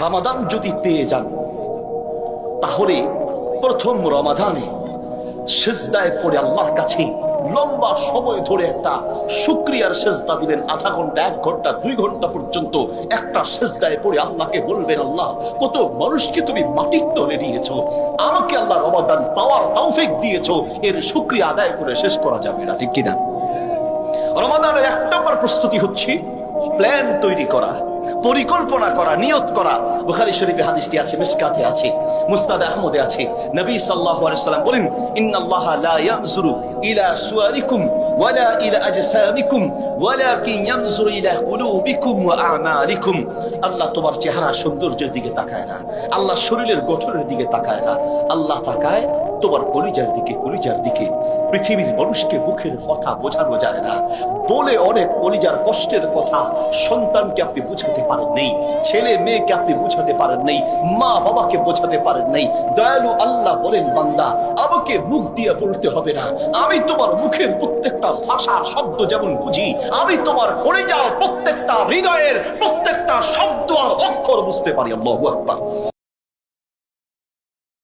রামাদান যদি পেয়ে যান, তাহলে প্রথম রমাদানে সেজদায় পড়ে আল্লাহর কাছে লম্বা সময় ধরে একটা শুক্রিয়ার সেজদা দিবেন, আধা ঘণ্টা, এক ঘণ্টা, দুই ঘণ্টা পর্যন্ত একটা সেজদায় পড়ে আল্লাহকে বলবেন, আল্লাহ, কত মানুষকে তুমি মাটির তলে দিয়েছ আমাকে আল্লাহ রমাদান পাওয়ার তৌফিক দিয়েছ, এর শুক্রিয়া আদায় করে শেষ করা যাবে না। ঠিক কিনা? রমাদানের এক নম্বর প্রস্তুতি হচ্ছে, প্ল্যান তৈরি করা। পরিকল্পনা করা, নিয়ত করা। বুখারী শরীফে হাদিসটি আছে, মিসকাতে আছে মুস্তাদ আহমদে আছে। নবী সাল্লাহ সাল্লাম বলেন, ইন্নাল্লাহ লা ইয়ানজুরু ইলা সুয়ারিকুম আজসামিকুম ওয়ালাকিন ইয়ানজুরু ইলা কুলুবিকুম ওয়া আমালিকুম আল্লাহ তোমার কলিজার দিকে কলিজার দিকে। পৃথিবীর মানুষকে মুখের কথা বোঝানো যায় না। বলে অনেক কলিজার কষ্টের কথা সন্তানকে আপনি বুঝাতে পারেন নেই, ছেলে মেয়েকে আপনি বুঝাতে পারেন নেই, মা বাবাকে বোঝাতে পারেন নেই। দয়ালু আল্লাহ বলেন, বান্দা, আমাকে মুখ দিয়ে বলতে হবে না। আমি তোমার মুখের প্রত্যেকটা ভাষার শব্দ যেমন বুঝি, আমি তোমার কলিজার প্রত্যেকটা হৃদয়ের প্রত্যেকটা শব্দ আর অক্ষর বুঝতে পারি, আল্লাহ